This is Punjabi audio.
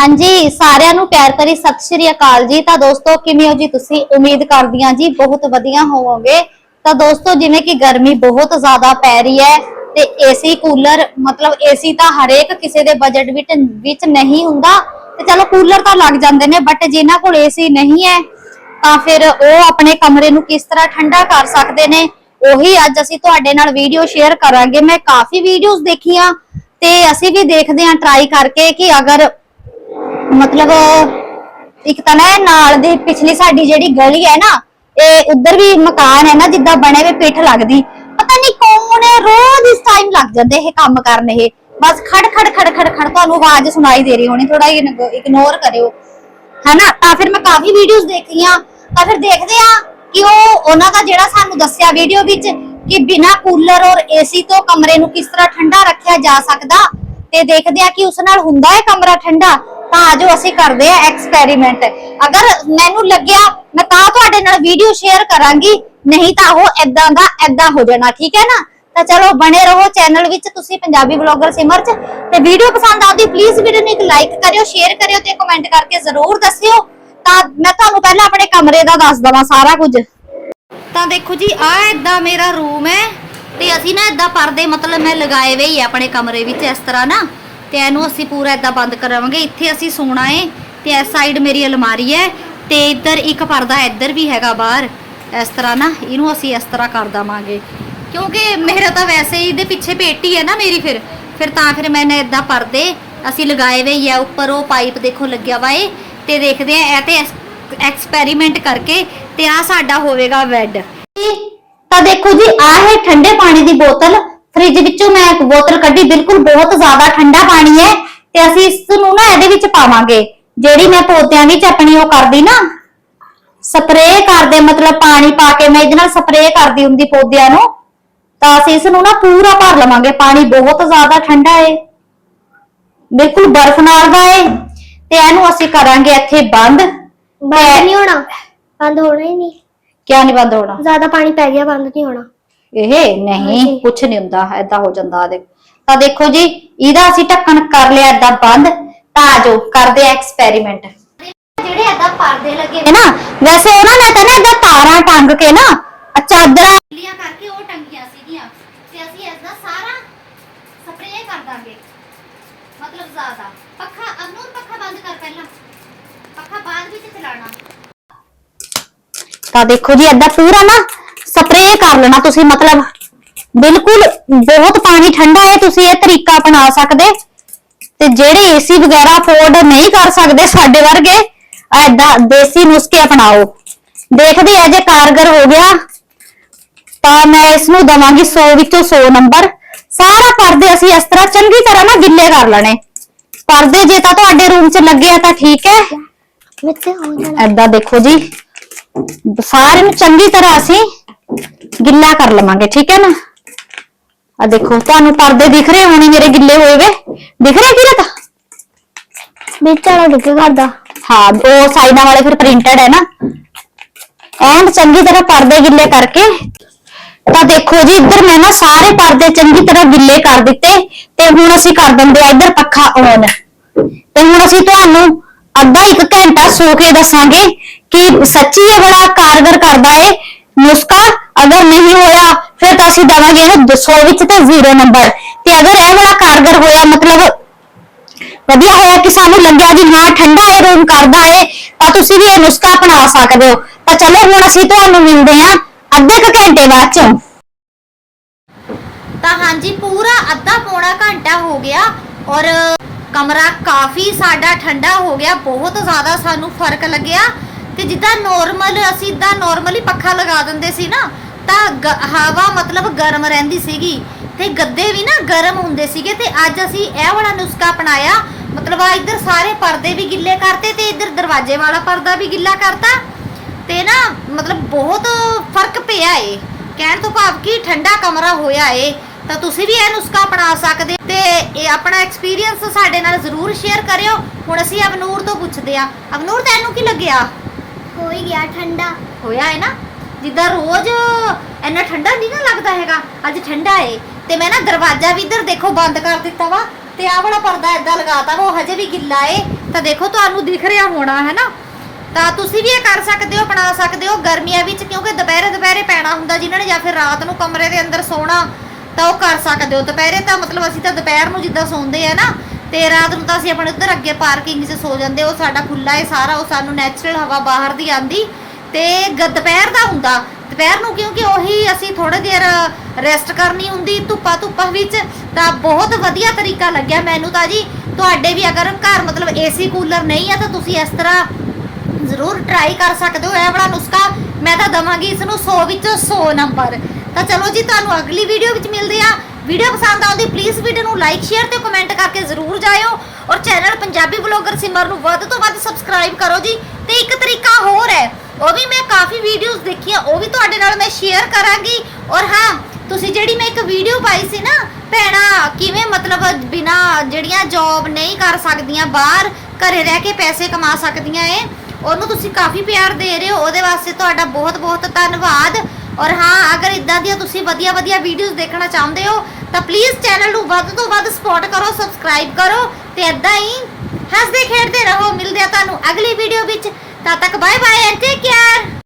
ਹਾਂਜੀ, ਸਾਰਿਆਂ ਨੂੰ ਪਿਆਰ ਭਰੀ ਸਤਿ ਸ਼੍ਰੀ ਅਕਾਲ ਜੀ। ਤਾਂ ਦੋਸਤੋ, ਕਿਵੇਂ ਹੋ ਜੀ ਤੁਸੀਂ? ਉਮੀਦ ਕਰਦੀ ਜੀ ਬਹੁਤ ਵਧੀਆ ਹੋਵੋਗੇ। ਤਾਂ ਦੋਸਤੋ, ਜਿਵੇਂ ਕਿ ਗਰਮੀ ਬਹੁਤ ਜ਼ਿਆਦਾ ਪੈ ਰਹੀ ਹੈ ਤੇ ਏਸੀ ਕੂਲਰ, ਮਤਲਬ ਏਸੀ ਤਾਂ ਹਰੇਕ ਕਿਸੇ ਦੇ ਬਜਟ ਵਿੱਚ ਵਿੱਚ ਨਹੀਂ ਹੁੰਦਾ। ਤੇ ਚਲੋ, ਕੂਲਰ ਤਾਂ ਲੱਗ ਜਾਂਦੇ ਨੇ ਬਟ ਜਿਨ੍ਹਾਂ ਕੋਲ ਏਸੀ ਨਹੀਂ ਹੈ, ਤਾਂ ਫਿਰ ਉਹ ਆਪਣੇ ਕਮਰੇ ਨੂੰ ਕਿਸ ਤਰ੍ਹਾਂ ਠੰਡਾ ਕਰ ਸਕਦੇ ਨੇ, ਉਹੀ ਅੱਜ ਅਸੀਂ ਤੁਹਾਡੇ ਨਾਲ ਵੀਡੀਓ ਸ਼ੇਅਰ ਕਰਾਂਗੇ। ਮੈਂ ਕਾਫੀ ਵੀਡੀਓਜ਼ ਦੇਖੀਆਂ ਤੇ ਅਸੀਂ ਵੀ ਦੇਖਦੇ ਹਾਂ ਟਰਾਈ ਕਰਕੇ ਕਿ ਅਗਰ ਮਤਲਬ, ਇੱਕ ਤਾਂ ਨਾ ਇਹ ਨਾਲ ਦੀ ਪਿਛਲੀ ਸਾਡੀ ਜਿਹੜੀ ਗਲੀ ਹੈ ਨਾ, ਇਹ ਉਧਰ ਵੀ ਮਕਾਨ ਹੈ ਨਾ, ਜਿੱਦਾਂ ਬਣੇ ਵੇ ਪਿੱਠ ਲੱਗਦੀ। ਪਤਾ ਨਹੀਂ ਕੌਣ ਹੈ, ਰੋਜ਼ ਇਸ ਟਾਈਮ ਲੱਗ ਜਾਂਦੇ ਇਹ ਕੰਮ ਕਰਨ ਇਹ। ਬਸ ਖੜ ਖੜ ਖੜ ਖੜ ਖੜ, ਤੁਹਾਨੂੰ ਆਵਾਜ਼ ਸੁਣਾਈ ਦੇ ਰਹੀ ਹੋਣੀ ਥੋੜਾ ਇਗਨੋਰ ਕਰਿਓ। ਹਨਾ? ਤਾਂ ਫਿਰ ਮੈਂ ਕਾਫੀ ਵੀਡੀਓਜ਼ ਦੇਖੀਆਂ ਤਾਂ ਫਿਰ ਦੇਖਦੇ ਆ ਕਿ ਉਹ, ਉਹਨਾਂ ਦਾ ਜਿਹੜਾ ਸਾਨੂੰ ਦੱਸਿਆ ਵੀਡੀਓ ਵਿੱਚ ਕਿ ਬਿਨਾ ਕੂਲਰ ਔਰ ਏਸੀ ਤੋਂ ਕਮਰੇ ਨੂੰ ਕਿਸ ਤਰ੍ਹਾਂ ਠੰਡਾ ਰੱਖਿਆ ਜਾ ਸਕਦਾ, ਤੇ ਦੇਖਦੇ ਆ ਕਿ ਉਸ ਨਾਲ ਹੁੰਦਾ ਹੈ ਕਮਰਾ ਠੰਡਾ। ਤਾਂ ਆਜੋ ਅਸੀਂ ਕਰਦੇ ਆ ਐਕਸਪੈਰੀਮੈਂਟ ਅਗਰ ਮੈਨੂੰ ਲੱਗਿਆ ਮੈਂ ਤਾਂ ਤੁਹਾਡੇ ਨਾਲ ਵੀਡੀਓ ਸ਼ੇਅਰ ਕਰਾਂਗੀ, ਨਹੀਂ ਤਾਂ ਉਹ ਐਦਾਂ ਦਾ ਐਦਾਂ ਹੋ ਜਾਣਾ, ਠੀਕ ਹੈ ਨਾ? ਤਾਂ ਚਲੋ ਬਣੇ ਰਹੋ ਚੈਨਲ ਵਿੱਚ, ਤੁਸੀਂ ਪੰਜਾਬੀ ਬਲੌਗਰ ਸਿਮਰ ਚ। ਤੇ ਵੀਡੀਓ ਪਸੰਦ ਆਉਂਦੀ ਪਲੀਜ਼ ਵੀਡੀਓ ਨੂੰ ਇੱਕ ਲਾਈਕ ਕਰਿਓ ਸ਼ੇਅਰ ਕਰਿਓ ਤੇ ਕਮੈਂਟ ਕਰਕੇ ਜ਼ਰੂਰ ਦੱਸਿਓ। ਤਾਂ ਮੈਂ ਤੁਹਾਨੂੰ ਪਹਿਲਾਂ ਆਪਣੇ ਕਮਰੇ ਦਾ ਦੱਸ ਦਵਾਂ ਸਾਰਾ ਕੁਝ। ਤਾਂ ਦੇਖੋ ਜੀ ਆ ਏਦਾਂ ਮੇਰਾ ਰੂਮ ਹੈ। ਤੇ ਅਸੀਂ ਨਾ ਏਦਾਂ ਪਰਦੇ ਮਤਲਬ ਮੈਂ ਲਗਾਏ ਹੋਏ ਹੀ ਆਪਣੇ ਕਮਰੇ ਵਿੱਚ, ਇਸ ਤਰ੍ਹਾਂ ਨਾ। ਤੇ ਇਹਨੂੰ ਅਸੀਂ ਪੂਰਾ ਏਦਾਂ ਬੰਦ ਕਰਾਵਾਂਗੇ। ਇੱਥੇ ਅਸੀਂ ਸੋਣਾ ਏ ਤੇ ਇਸ ਸਾਈਡ ਮੇਰੀ ਅਲਮਾਰੀ ਹੈ ਤੇ ਇੱਧਰ ਇੱਕ ਪਰਦਾ ਇੱਧਰ ਵੀ ਹੈਗਾ ਬਾਹਰ। ਇਸ ਤਰ੍ਹਾਂ ਨਾ, ਇਹਨੂੰ ਅਸੀਂ ਇਸ ਤਰ੍ਹਾਂ ਕਰ ਦਵਾਂਗੇ। ਕਿਉਂਕਿ ਮੇਰਾ ਤਾਂ ਵੈਸੇ ਹੀ ਇਹਦੇ ਪਿੱਛੇ ਪੇਟੀ ਹੈ ਨਾ ਮੇਰੀ ਫਿਰ। ਫਿਰ ਤਾਂ ਫਿਰ ਮੈਨੇ ਏਦਾਂ ਪਰਦੇ ਅਸੀਂ ਲਗਾਏ ਹੋਏ ਹੀ ਆ, ਉੱਪਰ ਉਹ ਪਾਈਪ ਦੇਖੋ ਲੱਗਿਆ ਵਾ ਏ। ਤੇ ਦੇਖਦੇ ਆ, ਇਹ ਤੇ ਐਕਸਪੈਰੀਮੈਂਟ ਕਰਕੇ ਤੇ ਆ ਸਾਡਾ ਹੋਵੇਗਾ ਬੈੱਡ। ਤਾਂ ਦੇਖੋ ਜੀ, ਆਹ ਹੈ ਠੰਡੇ ਪਾਣੀ ਦੀ ਬੋਤਲ। ਫ੍ਰਿਜ ਵਿੱਚੋਂ ਮੈਂ ਇੱਕ ਬੋਤਲ ਕੱਢੀ ਬਿਲਕੁਲ ਬਹੁਤ ਜ਼ਿਆਦਾ ਠੰਡਾ ਪਾਣੀ ਹੈ ਤੇ ਅਸੀਂ ਇਸ ਨੂੰ ਨਾ ਇਹਦੇ ਵਿੱਚ ਪਾਵਾਂਗੇ। ਜਿਹੜੀ ਮੈਂ ਪੌਦਿਆਂ ਵਿੱਚ ਆਪਣੀ ਉਹ ਕਰਦੀ ਨਾ ਸਪਰੇਅ ਕਰਦੇ ਮਤਲਬ ਪਾਣੀ ਪਾ ਕੇ ਮੈਂ ਇਹਦੇ ਨਾਲ ਸਪਰੇਅ ਕਰਦੀ ਹੁੰਦੀ ਪੌਦਿਆਂ ਨੂੰ ਤਾਂ ਅਸੀਂ ਇਸ ਨੂੰ ਨਾ ਪੂਰਾ ਭਰ ਲਵਾਂਗੇ। ਪਾਣੀ ਬਹੁਤ ਜ਼ਿਆਦਾ ਠੰਡਾ ਹੈ। ਬਿਲਕੁਲ ਬਰਫ਼ ਨਾਲ ਦਾ ਹੈ ਤੇ ਇਹਨੂੰ ਅਸੀਂ ਕਰਾਂਗੇ ਇੱਥੇ ਬੰਦ। ਬੰਦ ਨਹੀਂ ਹੋਣਾ। ਬੰਦ ਹੋਣਾ ਹੀ ਨਹੀਂ। ਕਿਆ ਨਹੀਂ ਬੰਦ ਹੋਣਾ? ਜ਼ਿਆਦਾ ਪਾਣੀ ਪੈ ਗਿਆ ਬੰਦ ਨਹੀਂ ਹੋਣਾ। ਇਹ ਨਹੀਂ। ਕੁਛ ਨਹੀਂ ਹੁੰਦਾ ਐਦਾਂ ਹੋ ਜਾਂਦਾ ਦੇਖ ਤਾਂ ਦੇਖੋ ਜੀ ਇਹਦਾ ਅਸੀਂ ਢੱਕਣ ਕਰ ਲਿਆ ਐਦਾਂ ਬੰਦ ਤਾਂ ਆਜੋ ਕਰਦੇ ਐਕਸਪੈਰੀਮੈਂਟ ਜਿਹੜੇ ਐਦਾਂ ਪਰਦੇ ਲੱਗੇ ਨੇ ਨਾ? ਵੈਸੇ ਉਹਨਾਂ ਨੇ ਤਾਂ ਨਾ ਐਦਾਂ ਤਾਰਾਂ ਟੰਗ ਕੇ ਨਾ ਚਾਦਰਾਂ ਲੀਆਂ ਕਰਕੇ ਉਹ ਟੰਗੀਆਂ ਸੀਗੀਆਂ। ਤੇ ਅਸੀਂ ਇਸ ਦਾ ਸਾਰਾ ਸਪਰੇਅ ਕਰ ਦਾਂਗੇ। ਮਤਲਬ ਜ਼ਿਆਦਾ। ਪੱਖਾ ਅਨੂਰ ਪੱਖਾ ਬੰਦ ਕਰ ਪਹਿਲਾਂ। ਪੱਖਾ ਬਾਅਦ ਵਿੱਚ ਚਲਾਣਾ ਤਾਂ ਦੇਖੋ ਜੀ ਏਦਾਂ ਪੂਰਾ ਨਾ ਸਪਰੇਅ ਕਰ ਲੈਣਾ ਤੁਸੀਂ ਮਤਲਬ ਬਿਲਕੁਲ ਬਹੁਤ ਪਾਣੀ ਠੰਡਾ ਹੈ ਤੁਸੀਂ ਇਹ ਤਰੀਕਾ ਅਪਣਾ ਸਕਦੇ। ਤੇ ਜਿਹੜੇ ਏਸੀ ਵਗੈਰਾ ਅਫੋਰਡ ਨਹੀਂ ਕਰ ਸਕਦੇ ਸਾਡੇ ਵਰਗੇ ਐਦਾਂ ਦੇਸੀ ਨੁਸਖੇ ਅਪਣਾਓ। ਦੇਖਦੇ ਆ ਜੇ ਕਾਰਗਰ ਹੋ ਗਿਆ ਤਾਂ ਮੈਂ ਇਸ ਨੂੰ ਦਵਾਂਗੀ 100 ਵਿੱਚੋਂ 100 ਨੰਬਰ। ਸਾਰਾ ਪਰਦੇ ਅਸੀਂ ਇਸ ਤਰ੍ਹਾਂ ਚੰਗੀ ਤਰ੍ਹਾਂ ਨਾ ਗਿੱਲੇ ਕਰ ਲੈਣੇ। ਪਰਦੇ ਜੇ ਤਾਂ ਤੁਹਾਡੇ ਰੂਮ 'ਚ ਲੱਗੇ ਆ ਤਾਂ ਠੀਕ ਹੈ। ਐਦਾਂ ਦੇਖੋ ਜੀ। ਸਾਰੇ ਨੂੰ ਚੰਗੀ ਤਰ੍ਹਾਂ ਅਸੀਂ ਗਿੱਲਾ ਕਰ ਲਵਾਂਗੇ ਠੀਕ ਹੈ ਨਾ? ਆ ਦੇਖੋ ਤੁਹਾਨੂੰ ਪਰਦੇ ਦਿਖ ਰਹੇ ਹੋਣੇ ਮੇਰੇ ਗਿੱਲੇ ਹੋਏ ਵੇ? ਦਿਖ ਰਹੇ ਕਿਰਤ ਵਿੱਚ ਵਾਲਾ ਦੁੱਖ ਕਰਦਾ। ਹਾਂ ਉਹ ਸਾਈਡਾਂ ਵਾਲੇ ਫਿਰ ਪ੍ਰਿੰਟਡ ਹੈ ਨਾ। ਐਂਡ ਚੰਗੀ ਤਰ੍ਹਾਂ ਪਰਦੇ ਗਿੱਲੇ ਕਰਕੇ। ਤਾਂ ਦੇਖੋ ਜੀ ਇੱਧਰ ਮੈਂ ਨਾ ਸਾਰੇ ਪਰਦੇ ਚੰਗੀ ਤਰ੍ਹਾਂ ਗਿੱਲੇ ਕਰ ਦਿੱਤੇ ਤੇ ਹੁਣ ਅਸੀਂ ਕਰ ਦਿੰਦੇ ਆ ਇੱਧਰ ਪੱਖਾ ਔਨ ਤੇ ਹੁਣ ਅਸੀਂ ਤੁਹਾਨੂੰ ਅੱਧਾ ਇੱਕ ਘੰਟਾ ਸੋ ਕੇ ਦੱਸਾਂਗੇ ਕਿ ਸੱਚੀ ਇਹ ਬੜਾ ਕਾਰਗਰ ਕਰਦਾ ਏ ਨੁਸਖਾ ਅਗਰ ਨਹੀਂ ਹੋਇਆ, ਫਿਰ ਤਾਂ ਅਸੀਂ ਦਵਾਂਗੇ ਇਹਨੂੰ 200 ਵਿੱਚ ਤੇ 0 ਨੰਬਰ ਤੇ ਅਗਰ ਇਹ ਬੜਾ ਕਾਰਗਰ ਹੋਇਆ, ਮਤਲਬ ਵਧੀਆ ਹੋਇਆ ਕਿ ਸਾਨੂੰ ਲੱਗਿਆ ਜੀ, ਹਾਂ, ਠੰਡਾ ਇਹ ਰੂਮ ਕਰਦਾ ਏ, ਤਾਂ ਤੁਸੀਂ ਵੀ ਇਹ ਨੁਸਖਾ ਅਪਣਾ ਸਕਦੇ ਹੋ। ਤਾਂ ਚਲੋ, ਹੁਣ ਅਸੀਂ ਤੁਹਾਨੂੰ ਮਿਲਦੇ ਹਾਂ ਅੱਧੇ ਕੁ ਘੰਟੇ ਬਾਅਦ ਚੋਂ। ਤਾਂ ਹਾਂਜੀ, ਪੂਰਾ ਅੱਧਾ ਪੌਣਾ ਘੰਟਾ ਹੋ ਗਿਆ ਔਰ ਕਮਰਾ ਕਾਫੀ ਸਾਡਾ ਠੰਡਾ ਹੋ ਗਿਆ, ਬਹੁਤ ਜ਼ਿਆਦਾ ਸਾਨੂੰ ਫ਼ਰਕ ਲੱਗਿਆ। ਤੇ ਜਿੱਦਾਂ ਨੋਰਮਲ ਅਸੀਂ ਇਦਾਂ ਨਾਰਮਲੀ ਪੱਖਾ ਲਗਾ ਦਿੰਦੇ ਸੀ ਨਾ, ਤਾਂ ਗ- ਹਵਾ ਮਤਲਬ ਗਰਮ ਰਹਿੰਦੀ ਸੀਗੀ। ਤੇ ਗੱਦੇ ਵੀ ਨਾ ਗਰਮ ਹੁੰਦੇ ਸੀਗੇ ਤੇ ਅੱਜ ਅਸੀਂ ਇਹ ਵਾਲਾ ਨੁਸਖਾ ਅਪਣਾਇਆ, ਮਤਲਬ ਆ ਇੱਧਰ ਸਾਰੇ ਪਰਦੇ ਵੀ ਗਿੱਲੇ ਕਰਤੇ ਤੇ ਇੱਧਰ ਦਰਵਾਜ਼ੇ ਵਾਲਾ ਪਰਦਾ ਵੀ ਗਿੱਲਾ ਕਰਤਾ। ਤੇ ਨਾ ਮਤਲਬ ਬਹੁਤ ਫ਼ਰਕ ਪਿਆ ਏ। ਕਹਿਣ ਤੋਂ ਭਾਵ ਕਿ ਠੰਡਾ ਕਮਰਾ ਹੋਇਆ ਏ। ਤਾਂ ਤੁਸੀਂ ਵੀ ਇਹ ਨੁਸਖਾ ਅਪਣਾ ਸਕਦੇ ਤੇ ਇਹ ਆਪਣਾ ਐਕਸਪੀਰੀਅੰਸ ਸਾਡੇ ਨਾਲ ਜ਼ਰੂਰ ਸ਼ੇਅਰ ਕਰਿਓ। ਹੁਣ ਅਸੀਂ ਅਵਨੂਰ ਤੋਂ ਪੁੱਛਦੇ ਆ ਅਵਨੂਰ, ਤੈਨੂੰ ਕੀ ਲੱਗਿਆ? ਹੋ ਹੀ ਗਿਆ ਠੰਡਾ। ਹੋਇਆ ਹੈ ਨਾ? ਜਿੱਦਾਂ ਰੋਜ਼ ਇੰਨਾ ਠੰਡਾ ਨਹੀਂ ਨਾ ਲੱਗਦਾ ਹੈਗਾ। ਅੱਜ ਠੰਡਾ ਏ। ਤੇ ਮੈਂ ਨਾ ਦਰਵਾਜ਼ਾ ਵੀ ਇੱਧਰ ਦੇਖੋ ਬੰਦ ਕਰ ਦਿੱਤਾ ਵਾ। ਤੇ ਆਹ ਵਾਲਾ ਪਰਦਾ ਏਦਾਂ ਲਗਾਤਾ ਵਾ, ਉਹ ਹਜੇ ਵੀ ਗਿੱਲਾ ਏ। ਤਾਂ ਦੇਖੋ ਤੁਹਾਨੂੰ ਦਿਖ ਰਿਹਾ ਹੋਣਾ ਹੈ ਨਾ ਤਾਂ ਤੁਸੀਂ ਵੀ ਇਹ ਕਰ ਸਕਦੇ ਹੋ ਅਪਣਾ ਸਕਦੇ ਹੋ ਗਰਮੀਆਂ ਵਿੱਚ ਕਿਉਂਕਿ ਦੁਪਹਿਰੇ ਦੁਪਹਿਰੇ ਪੈਣਾ ਹੁੰਦਾ ਜਿਨ੍ਹਾਂ ਨੇ ਜਾਂ ਫਿਰ ਰਾਤ ਨੂੰ ਕਮਰੇ ਦੇ ਅੰਦਰ ਸੌਣਾ ਤਾਂ ਉਹ ਕਰ ਸਕਦੇ ਹੋ। ਦੁਪਹਿਰੇ ਤਾਂ ਮਤਲਬ ਅਸੀਂ ਤਾਂ ਦੁਪਹਿਰ ਨੂੰ ਜਿੱਦਾਂ ਸੌਂਦੇ ਆ ਨਾ ਤੇ ਰਾਤ ਨੂੰ ਤਾਂ ਅਸੀਂ ਆਪਣੇ ਉੱਧਰ ਅੱਗੇ ਪਾਰਕਿੰਗ 'ਚ ਸੋ ਜਾਂਦੇ, ਉਹ ਸਾਡਾ ਖੁੱਲਾ ਹੈ ਸਾਰਾ, ਉਹ ਸਾਨੂੰ ਨੈਚੁਰਲ ਹਵਾ ਬਾਹਰ ਦੀ ਆਂਦੀ ਤੇ ਗ- ਦੁਪਹਿਰ ਦਾ ਹੁੰਦਾ। ਦੁਪਹਿਰ ਨੂੰ ਕਿਉਂਕਿ ਉਹੀ ਅਸੀਂ ਥੋੜੇ ਦੇਰ ਰੈਸਟ ਕਰਨੀ ਹੁੰਦੀ, ਧੁੱਪਾ ਧੁੱਪਾ ਵਿੱਚ, ਤਾਂ ਬਹੁਤ ਵਧੀਆ ਤਰੀਕਾ ਲੱਗਿਆ ਮੈਨੂੰ ਤਾਂ ਜੀ। ਤੁਹਾਡੇ ਵੀ ਅਗਰ ਘਰ ਮਤਲਬ ਏਸੀ ਕੂਲਰ ਨਹੀਂ ਆ ਤਾਂ ਤੁਸੀਂ ਇਸ ਤਰ੍ਹਾਂ ਜ਼ਰੂਰ ਟਰਾਈ ਕਰ ਸਕਦੇ ਹੋ, ਇਹ ਵਾਲਾ ਨੁਸਖਾ ਮੈਂ ਤਾਂ ਦਵਾਂਗੀ ਇਸ ਨੂੰ 100 ਵਿੱਚੋਂ 100 ਨੰਬਰ ਤਾਂ ਚਲੋ ਜੀ, ਤੁਹਾਨੂੰ ਅਗਲੀ ਵੀਡੀਓ ਵਿੱਚ ਮਿਲਦੇ ਆ ਵੀਡੀਓ ਪਸੰਦ ਆਉਂਦੀ ਪਲੀਜ਼ ਵੀਡੀਓ ਨੂੰ ਲਾਈਕ ਸ਼ੇਅਰ ਤੇ ਕਮੈਂਟ ਕਰਕੇ ਜ਼ਰੂਰ ਜਾਇਓ। ਔਰ ਚੈਨਲ ਪੰਜਾਬੀ ਬਲੌਗਰ ਸਿਮਰ ਨੂੰ ਵੱਧ ਤੋਂ ਵੱਧ ਸਬਸਕ੍ਰਾਈਬ ਕਰੋ ਜੀ। ਤੇ ਇੱਕ ਤਰੀਕਾ ਹੋਰ ਹੈ, ਉਹ ਵੀ ਮੈਂ ਕਾਫੀ ਵੀਡੀਓਜ਼ ਦੇਖੀਆਂ, ਉਹ ਵੀ ਤੁਹਾਡੇ ਨਾਲ ਮੈਂ ਸ਼ੇਅਰ ਕਰਾਂਗੀ। ਔਰ ਹਾਂ, ਤੁਸੀਂ ਜਿਹੜੀ ਮੈਂ ਇੱਕ ਵੀਡੀਓ ਪਾਈ ਸੀ ਨਾ, ਭੈਣਾ, ਕਿਵੇਂ ਮਤਲਬ ਬਿਨਾ ਜਿਹੜੀਆਂ ਜੌਬ ਨਹੀਂ ਕਰ ਸਕਦੀਆਂ, ਬਾਹਰ ਘਰੇ ਰਹਿ ਕੇ ਪੈਸੇ ਕਮਾ ਸਕਦੀਆਂ ਏ ਉਹਨੂੰ ਤੁਸੀਂ ਕਾਫੀ ਪਿਆਰ ਦੇ ਰਹੇ ਹੋ, ਉਹਦੇ ਵਾਸਤੇ ਤੁਹਾਡਾ ਬਹੁਤ ਬਹੁਤ ਧੰਨਵਾਦ। ਔਰ ਹਾਂ, ਅਗਰ ਇਦਾਂ ਦੀਆਂ ਤੁਸੀਂ ਵਧੀਆ ਵਧੀਆ ਵੀਡੀਓਜ਼ ਦੇਖਣਾ ਚਾਹੁੰਦੇ ਹੋ, ਤਾਂ ਪਲੀਜ਼ ਚੈਨਲ ਨੂੰ ਵੱਧ ਤੋਂ ਵੱਧ ਸਪੋਰਟ ਕਰੋ ਸਬਸਕ੍ਰਾਈਬ ਕਰੋ ਤੇ ਇਦਾਂ ਹੀ ਹੱਸਦੇ ਖੇਡਦੇ ਰਹੋ। ਮਿਲਦੇ ਆ ਤੁਹਾਨੂੰ ਅਗਲੀ ਵੀਡੀਓ ਵਿੱਚ। ਤਦ ਤੱਕ bye bye and take care